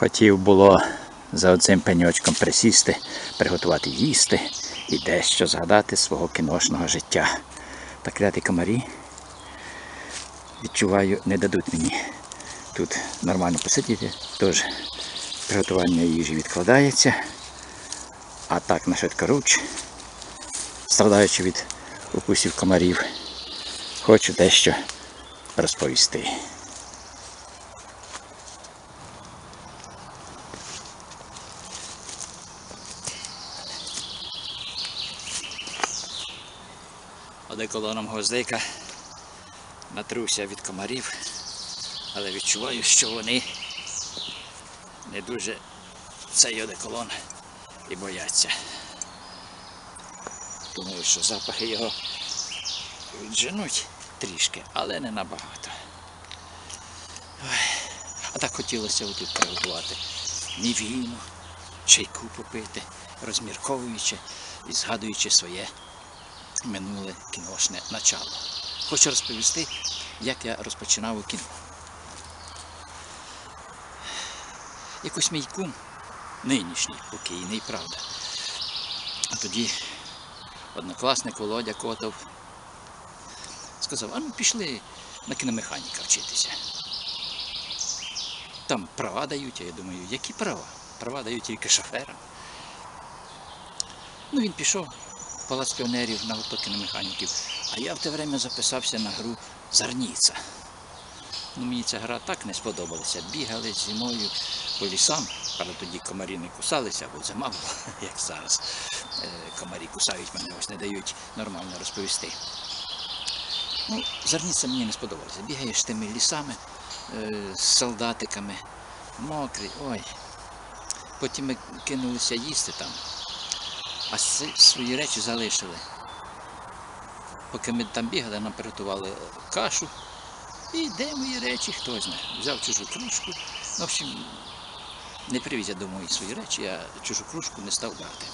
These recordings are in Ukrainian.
Хотів було за оцим пеньочком присісти, приготувати їсти і дещо згадати свого кіношного життя. Та кляті комарі, відчуваю, не дадуть мені тут нормально посидіти. Тож приготування їжі відкладається. А так на швидкоруч, страдаючи від укусів комарів, хочу дещо розповісти. Одеколоном гвоздика натруся від комарів, але відчуваю, що вони не дуже цей одеколон і бояться. Думаю, що запахи його відженуть трішки, але не набагато. А так хотілося отут приготувати мівіну, чайку попити, розмірковуючи і згадуючи своє минуле кіношне начало. Хочу розповісти, як я розпочинав у кіно. Якось мій кум, нинішній покійний, правда. А тоді однокласник Володя Котов сказав, а ну пішли на кіномеханіка вчитися. Там права дають, а я думаю, які права? Права дають тільки шоферам. Ну він пішов в палац піонерів на кіномеханіків, а я в те время записався на гру Зарніця. Ну, мені ця гра так не сподобалася. Бігали зимою по лісам, але тоді комарі не кусалися, бо зима була, як зараз. Е, Комарі кусають мене, ось не дають нормально розповісти. Ну, Зарніця мені не сподобалося. Бігаєш тими лісами е, з солдатиками, мокрі, ой. Потім ми кинулися їсти там, а свої речі залишили. Поки ми там бігали, нам приготували кашу. І де мої речі, хто знає. Взяв чужу кружку. Ну, в общем, не привіз я домой свої речі, я чужу кружку не став брати.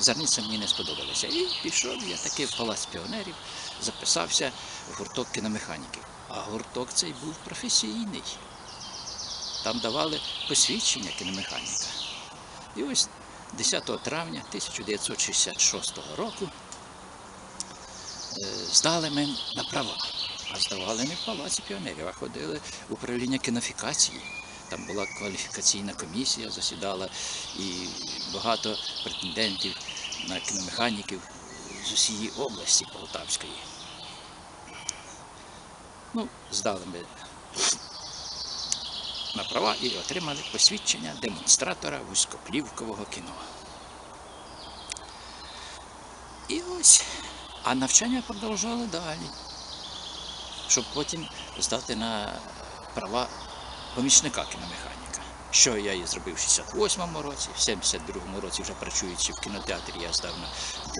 Зарниця мені не сподобалося. І пішов я таки в палац піонерів, записався в гурток кіномеханіків. А гурток цей був професійний. Там давали посвідчення кіномеханіка. І ось 10 травня 1966 року е, здали ми на права. А здавали не в палаці піонерів, а ходили в управління кінофікації. Там була кваліфікаційна комісія, засідала і багато претендентів на кіномеханіків з усієї області Полтавської. Ну, здали ми на права і отримали посвідчення демонстратора вузькоплівкового кіно. І ось, а навчання продовжували далі, щоб потім здати на права помічника кіномеханіка. Що я і зробив в 68-му році, в 72-му році вже працюючи в кінотеатрі, я здав на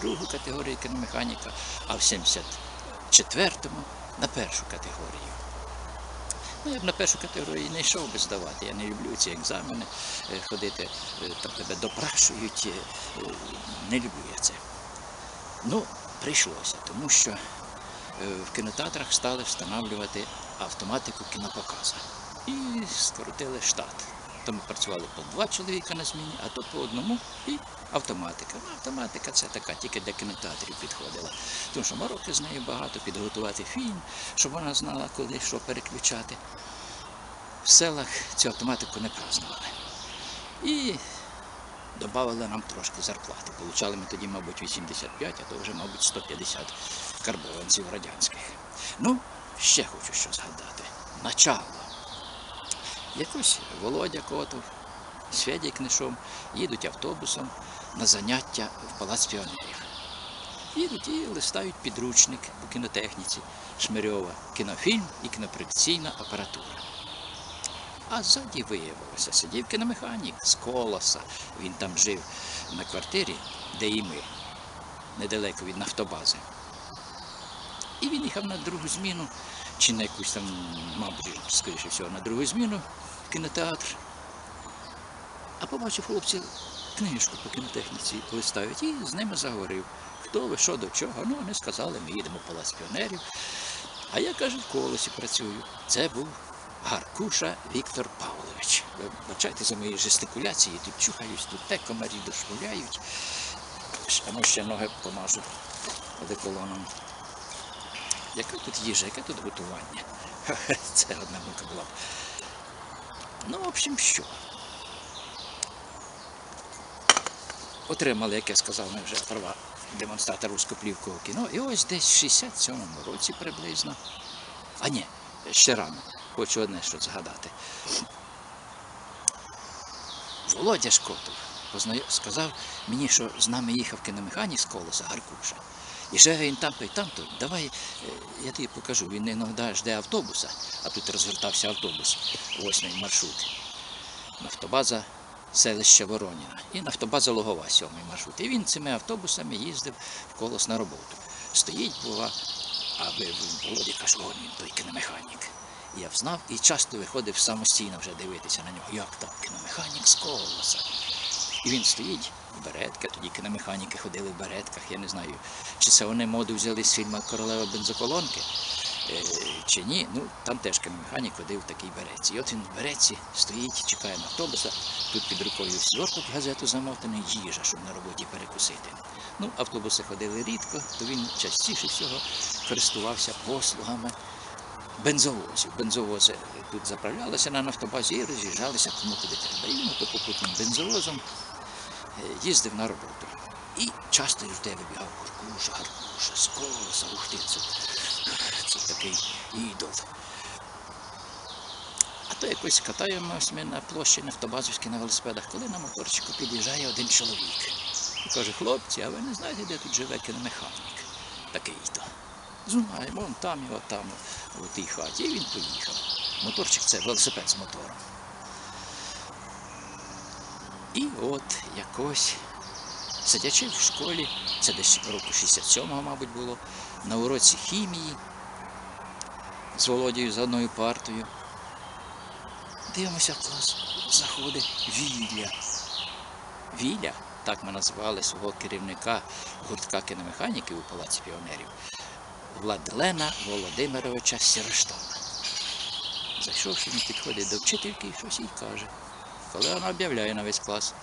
другу категорію кіномеханіка, а в 74-му на першу категорію. Ну, я б на першу категорію не йшов би здавати. Я не люблю ці екзамени е, ходити, е, там тебе допрашують. е, Не люблю я це. Ну, прийшлося, тому що в кінотеатрах стали встановлювати автоматику кінопоказу. І скоротили штат. Тому працювали по два чоловіка на зміні, а то по одному і автоматика. Ну, автоматика це така тільки для кінотеатрів підходила. Тому що мороки з нею багато, підготувати фільм, щоб вона знала, коли що переключати. В селах цю автоматику не празднували. І додали нам трошки зарплати. Получали ми тоді, мабуть, 85, а то вже, мабуть, 150 карбованців радянських. Ну, ще хочу що згадати. Начало. Якось Володя Котов з Федій Книшом їдуть автобусом на заняття в Палац піонерів. Їдуть і листають підручник по кінотехніці Шмирьова, кінофільм і кінопроекційна апаратура. А ззаді виявилося, сидів кіномеханік з колоса. Він там жив на квартирі, де і ми, недалеко від нафтобази. І він їхав на другу зміну, чи на якусь там, мабуть, скоріше всього, на другу зміну в кінотеатр. А побачив хлопці книжку по кінотехніці листають і з ними заговорив. Хто ви, що до чого? Ну, вони сказали, ми їдемо в Палац піонерів. А я, каже, в колесі працюю. Це був Гаркуша Віктор Павлович. Ви Вибачайте за мої жестикуляції, тут чухаюсь, тут те комарі дошмуляють. А ну ще ноги помажу одеколоном. Яка тут їжа, яке тут готування? Це одна мука була б. Ну, в общем, що? Отримали, як я сказав, ми вже права демонстратора рускоплівкового кіно. І ось десь в 67-му році приблизно. А ні, ще рано. Хочу одне що згадати. Володя Шкотов сказав мені, що з нами їхав кіномеханік з колеса Гаркуша. І вже він там, то й там, то давай е, я тобі покажу. Він іноді жде автобуса, а тут розвертався автобус, восьмий маршрут. Нафтобаза селища Вороніна і нафтобаза Логова, сьомий маршрут. І він цими автобусами їздив в колос на роботу. Стоїть, бува, а ви Володі каже, «О, він той кіномеханік. Я взнав і часто виходив самостійно вже дивитися на нього. Як так, кіномеханік з колоса. І він стоїть в беретка, тоді кіномеханіки ходили в беретках, я не знаю, чи це вони моду взяли з фільму Королева бензоколонки, е, чи ні. Ну, там теж кіномеханік ходив в такій береці. І от він в береці стоїть, чекає на автобуса, тут під рукою сверток газету замотаний, їжа, щоб на роботі перекусити. Ну, автобуси ходили рідко, то він частіше всього користувався послугами бензовозів. Бензовози тут заправлялися на нафтобазі і роз'їжджалися кому куди треба. І він попутним бензовозом їздив на роботу. І часто завжди вибігав Гаркуша, Гаркуша, з колеса, ух ти, це, це такий ідол. А то якось катаємось ми на площі Нафтобазівській на велосипедах, коли на моторчику під'їжджає один чоловік. І каже, хлопці, а ви не знаєте, де тут живе кіномеханік? Такий-то. Знаємо, вон там його там, у тій хаті. І він поїхав. Моторчик це велосипед з мотором. І от якось, сидячи в школі, це десь року 67-го, мабуть, було, на уроці хімії з Володією за одною партою. Дивимося в клас, заходить Віля. Віля, так ми називали свого керівника гуртка кіномеханіки у Палаці піонерів. Владлена Володимировича Сіроштона. Зайшовши, він підходить до вчительки і щось їй каже. Коли вона об'являє на весь клас,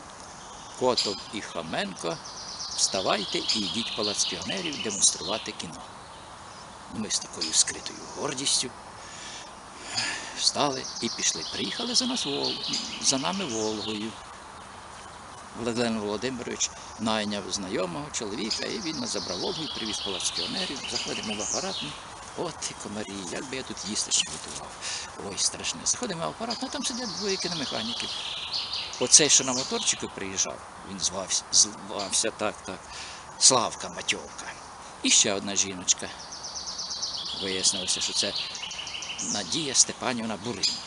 Котов і Хоменко, вставайте і йдіть в палац піонерів демонструвати кіно. Ми з такою скритою гордістю встали і пішли. Приїхали за нас Вол... за нами Волгою. Владлен Володимирович найняв знайомого чоловіка, і він нас забрав Волгу і привіз палац піонерів. Заходимо в апаратну. От і комарі, як би я тут їсти ще готував. Ой, страшне. Заходимо в апаратну, а там сидять двоє кіномеханіків. Оцей, що на моторчику приїжджав, він звався, звався так, так. Славка Матьовка. І ще одна жіночка. Вияснилося, що це Надія Степанівна Бурина.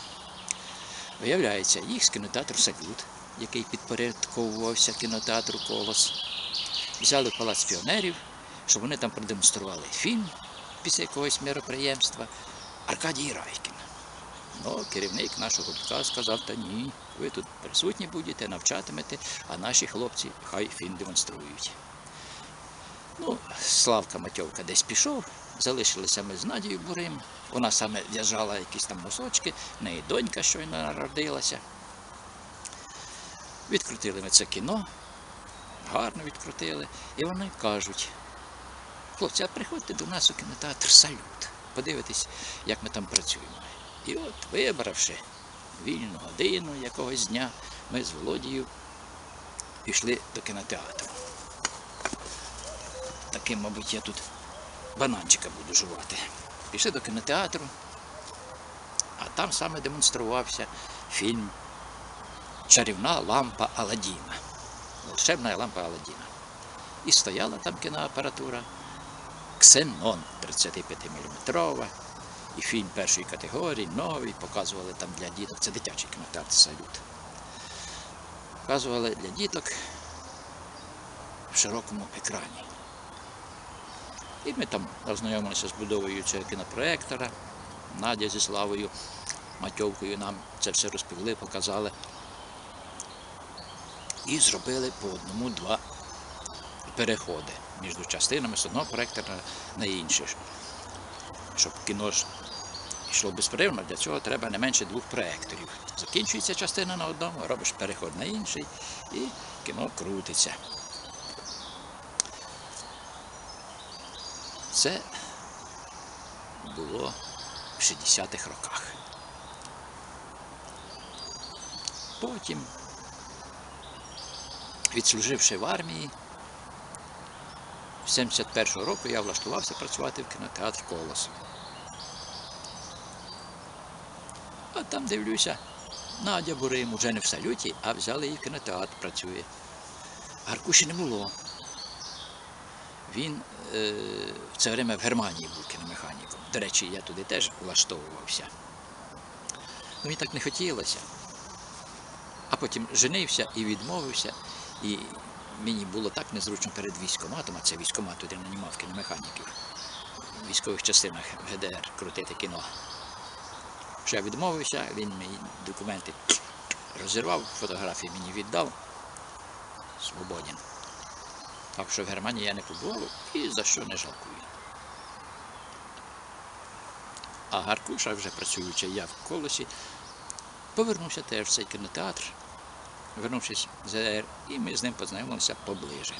Виявляється, їх з кінотеатру Салют, який підпорядковувався кінотеатру Колос, взяли в палац піонерів, щоб вони там продемонстрували фільм після якогось мероприємства Аркадій Райкін. Ну, керівник нашого гуртка сказав, та ні, ви тут присутні будете, навчатимете, а наші хлопці хай фільм демонструють. Ну, Славка Матьовка десь пішов, залишилися ми з Надією Бурим. Вона саме в'язала якісь там носочки, в неї донька щойно народилася. Відкрутили ми це кіно, гарно відкрутили. І вони кажуть, хлопці, а приходьте до нас у кінотеатр Салют. Подивитись, як ми там працюємо. І от, вибравши вільну годину якогось дня, ми з Володією пішли до кінотеатру. Таким, мабуть, я тут бананчика буду жувати. Пішли до кінотеатру, а там саме демонструвався фільм Чарівна лампа Аладдіна. Волшебна лампа Аладдіна. І стояла там кіноапаратура Ксенон 35-мм. І фільм першої категорії, новий, показували там для діток. Це дитячий кінотеатр Салют. Показували для діток в широкому екрані. І ми там ознайомилися з будовою цього кінопроектора. Надя зі Славою Матьовкою нам це все розповіли, показали. І зробили по одному-два переходи між частинами з одного проектора на інший. Щоб кіно йшло безперервно, для цього треба не менше двох проекторів. Закінчується частина на одному, робиш переход на інший і кіно крутиться. Це було в 60-х роках. Потім, відслуживши в армії, 71-го року я влаштувався працювати в кінотеатр Колос. А там дивлюся, Надя Бурим уже не в салюті, а взяли її в кінотеатр працює. Гаркуші не було. Він е, в це время в Германії був кіномеханіком. До речі, я туди теж влаштовувався. Ну, мені так не хотілося. А потім женився і відмовився. І мені було так незручно перед військоматом, а це військомат туди нанімав кіномеханіків в військових частинах ГДР крутити кіно. Що я відмовився, він мені документи розірвав, фотографії мені віддав. Свободен. Так що в Германії я не побував і за що не жалкую. А Гаркуша, вже працюючи я в колесі, повернувся теж в цей кінотеатр, вернувшись з ЗР, і ми з ним познайомилися поближе.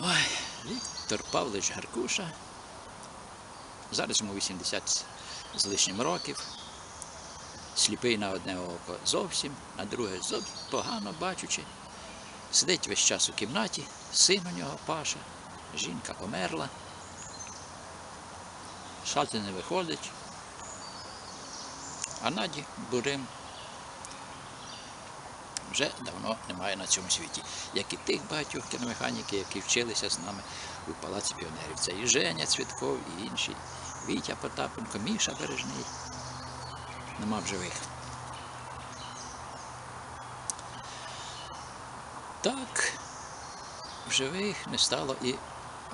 Ой, Віктор Павлович Гаркуша. Зараз йому 80 з лишнім років. Сліпий на одне око зовсім, на друге зовсім погано бачучи. Сидить весь час у кімнаті, син у нього Паша, жінка померла, шати не виходить, а Наді Бурим вже давно немає на цьому світі, як і тих багатьох кіномеханіків, які вчилися з нами у Палаці піонерів. Це і Женя Цвітков, і інші, Вітя Потапенко, Міша Бережний. Нема в живих. Так, в живих не стало і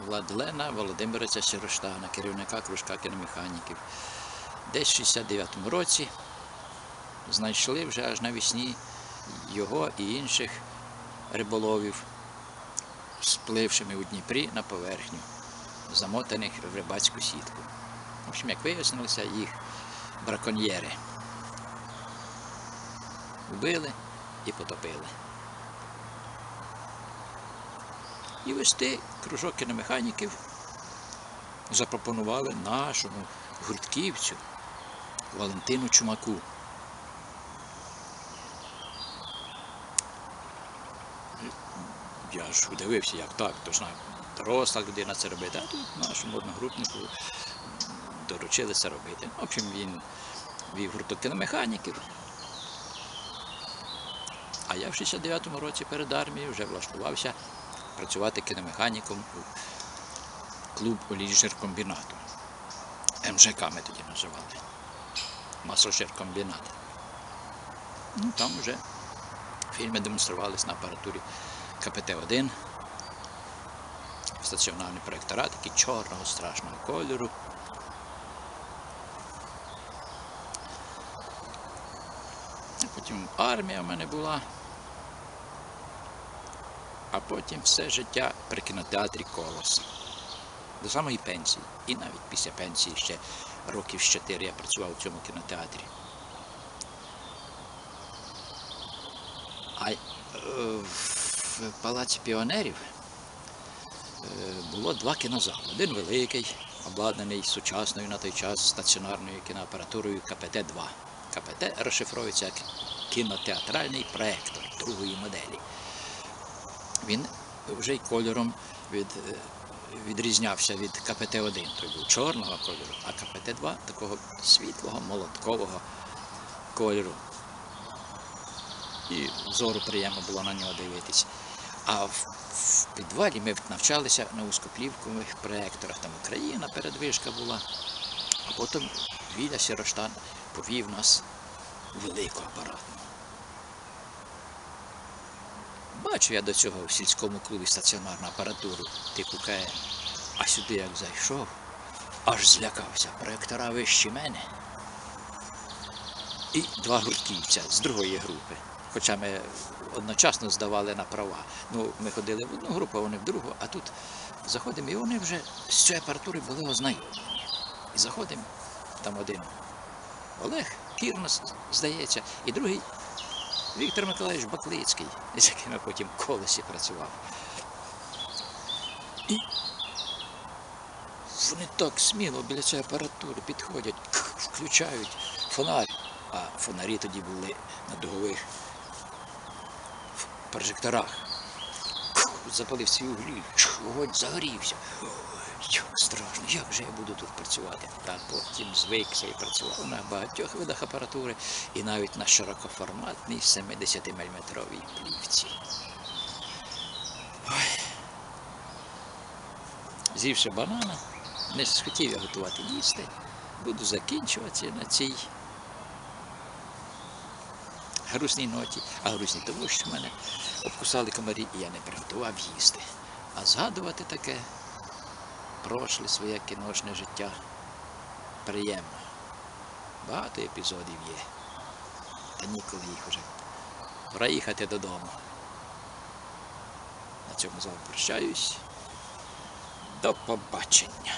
Владлена Володимировича Сироштана, керівника кружка кіномеханіків. Десь в 69-му році знайшли вже аж навесні його і інших риболовів, сплившими у Дніпрі на поверхню, замотаних в рибацьку сітку. В общем, як вияснилося, їх браконьєри вбили і потопили. І вести кружок кіномеханіків запропонували нашому гуртківцю Валентину Чумаку. Я ж удивився, як так, то на доросла людина це робити, а тут нашому одногрупнику доручили це робити. В общем, він вів гурток кіномеханіків. А я в 69-му році перед армією вже влаштувався працювати кіномеханіком у клуб олійжиркомбінату. МЖК ми тоді називали. Маслоширкомбінат. Ну, там вже фільми демонструвалися на апаратурі КПТ-1. Стаціонарний проєктора, такий чорного страшного кольору. Потім армія в мене була. А потім все життя при кінотеатрі Колос. До самої пенсії. І навіть після пенсії ще років з чотири я працював у цьому кінотеатрі. А е, палаці піонерів е, було два кінозали. Один великий, обладнаний сучасною на той час стаціонарною кіноапаратурою КПТ-2. КПТ розшифровується як кінотеатральний проектор другої моделі. Він вже й кольором від, е, відрізнявся від КПТ-1, той був чорного кольору, а КПТ-2 такого світлого, молоткового кольору. І зору приємно було на нього дивитися. А в, підвалі ми навчалися на узкоплівкових проекторах. Там Україна передвижка була, а потім Віля Сіроштан повів нас велику апаратну. Бачу я до цього в сільському клубі стаціонарну апаратуру типу КМ. А сюди як зайшов, аж злякався. Проектора вищі мене. І два гуртківця з другої групи. Хоча ми одночасно здавали на права. Ну, ми ходили в одну групу, а вони в другу, а тут заходимо, і вони вже з цієї апаратури були ознайомлені. І заходимо, там один Олег Кірнос, здається, і другий Віктор Миколаївич Баклицький, з яким я потім в колесі працював. І вони так сміло біля цієї апаратури підходять, включають фонарь. А фонарі тоді були на дугових прожекторах. Запалив свій углі, вогонь загорівся. Ой, страшно, як же я буду тут працювати? Та потім звикся і працював на багатьох видах апаратури і навіть на широкоформатній 70-мм плівці. Ой. З'ївши банана, не схотів я готувати їсти. Буду закінчувати на цій грустній ноті, а грустній тому, що мене обкусали комарі, і я не приготував їсти. А згадувати таке прошле своє кіношне життя приємно. Багато епізодів є. Та ніколи їх уже. Пора їхати додому. На цьому з вами прощаюсь. До побачення.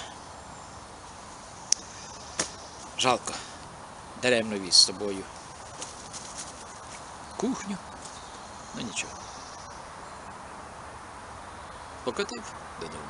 Жалко. Даремно віз з собою кухню. Ну нічого. Покотив додому.